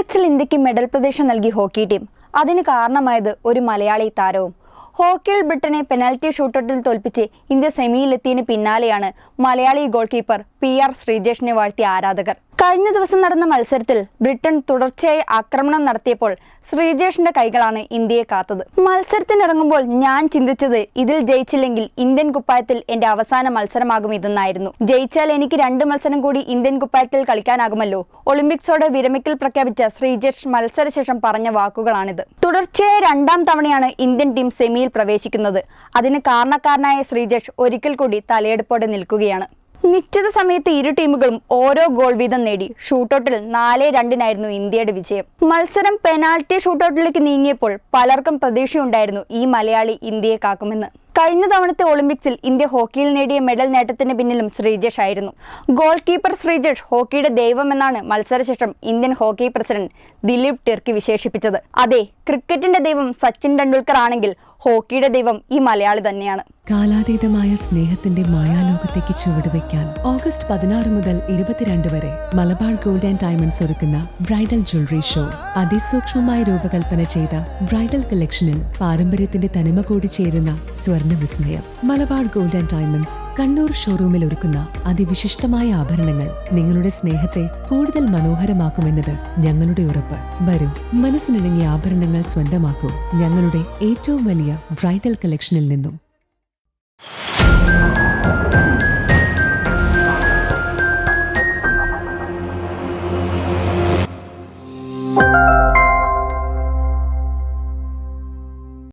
ഒളിമ്പിക്സിൽ ഇന്ത്യയ്ക്ക് മെഡൽ പ്രതീക്ഷ നൽകി ഹോക്കി ടീം അതിന് കാരണമായത് ഒരു മലയാളി താരവും. ഹോക്കിയിൽ ബ്രിട്ടനെ പെനാൽറ്റി ഷൂട്ടൗട്ടിൽ തോൽപ്പിച്ച് ഇന്ത്യ സെമിയിലെത്തിയതിന് പിന്നാലെയാണ് Malayali goal keeper P R ശ്രീജേഷിനെ വാഴ്ത്തിയ ആരാധകർ. കഴിഞ്ഞ ദിവസം നടന്ന മത്സരത്തിൽ ബ്രിട്ടൻ തുടർച്ചയായി ആക്രമണം നടത്തിയപ്പോൾ ശ്രീജേഷിന്റെ കൈകളാണ് ഇന്ത്യയെ കാത്തത്. മത്സരത്തിനിറങ്ങുമ്പോൾ ഞാൻ ചിന്തിച്ചത് ഇതിൽ ജയിച്ചില്ലെങ്കിൽ ഇന്ത്യൻ കുപ്പായത്തിൽ എന്റെ അവസാന മത്സരമാകും ഇതെന്നായിരുന്നു. ജയിച്ചാൽ എനിക്ക് രണ്ട് മത്സരം കൂടി ഇന്ത്യൻ കുപ്പായത്തിൽ കളിക്കാനാകുമല്ലോ. ഒളിമ്പിക്സോടെ വിരമിക്കൽ പ്രഖ്യാപിച്ച ശ്രീജേഷ് മത്സരശേഷം പറഞ്ഞ വാക്കുകളാണിത്. തുടർച്ചയായ രണ്ടാം തവണയാണ് ഇന്ത്യൻ ടീം സെമിയിൽ പ്രവേശിക്കുന്നത്. അതിന് കാരണക്കാരനായ ശ്രീജേഷ് ഒരിക്കൽ കൂടി തലയെടുപ്പോടെ നിൽക്കുകയാണ്. നിശ്ചിത സമയത്ത് ഇരു ടീമുകളും ഓരോ ഗോൾ വീതം നേടി. ഷൂട്ടൌട്ടിൽ നാല് രണ്ടിനായിരുന്നു ഇന്ത്യയുടെ വിജയം. മത്സരം പെനാൽറ്റി ഷൂട്ടൌട്ടിലേക്ക് നീങ്ങിയപ്പോൾ പലർക്കും പ്രതീക്ഷയുണ്ടായിരുന്നു ഈ മലയാളി ഇന്ത്യയെ കാക്കുമെന്ന്. കഴിഞ്ഞ തവണത്തെ ഒളിമ്പിക്സിൽ ഇന്ത്യ ഹോക്കിയിൽ നേടിയ മെഡൽ നേട്ടത്തിന് പിന്നിലും ശ്രീജേഷ് ആയിരുന്നു. ഗോൾ കീപ്പർ ശ്രീജേഷ് ഹോക്കിയുടെ ദൈവമെന്നാണ് മത്സരശേഷം Indian hockey president Dilip Tirkey വിശേഷിപ്പിച്ചത്. അതെ ക്രിക്കറ്റിന്റെ ദൈവം സച്ചിൻ ടെണ്ടുൽക്കർ ആണെങ്കിൽ ഹോക്കിയുടെ ദൈവം ഈ മലയാളി തന്നെയാണ്. കാലാതീതമായ സ്നേഹത്തിന്റെ മായാലോകത്തേക്ക് ചുവടുവെക്കാൻ ഓഗസ്റ്റ് പതിനാറ് മുതൽ ഇരുപത്തിരണ്ട് വരെ മലബാർ ഗോൾഡ് ആൻഡ് ഡയമണ്ട്സ് ഒരുക്കുന്ന ബ്രൈഡൽ ജ്വല്ലറി ഷോ. അതിസൂക്ഷ്മമായി രൂപകൽപ്പന ചെയ്ത ബ്രൈഡൽ കളക്ഷനിൽ പാരമ്പര്യത്തിന്റെ തനിമ കൂടി ചേരുന്ന സ്വർണ വിസ്മയം. Malabar gold and diamonds Kannur ഷോറൂമിൽ ഒരുക്കുന്ന അതിവിശിഷ്ടമായ ആഭരണങ്ങൾ നിങ്ങളുടെ സ്നേഹത്തെ കൂടുതൽ മനോഹരമാക്കുമെന്നത് ഞങ്ങളുടെ ഉറപ്പ്. വരൂ മനസ്സിനിണങ്ങിയ ആഭരണങ്ങൾ സ്വന്തമാക്കൂ ഞങ്ങളുടെ ഏറ്റവും വലിയ ബ്രൈഡൽ കളക്ഷനിൽ നിന്നും.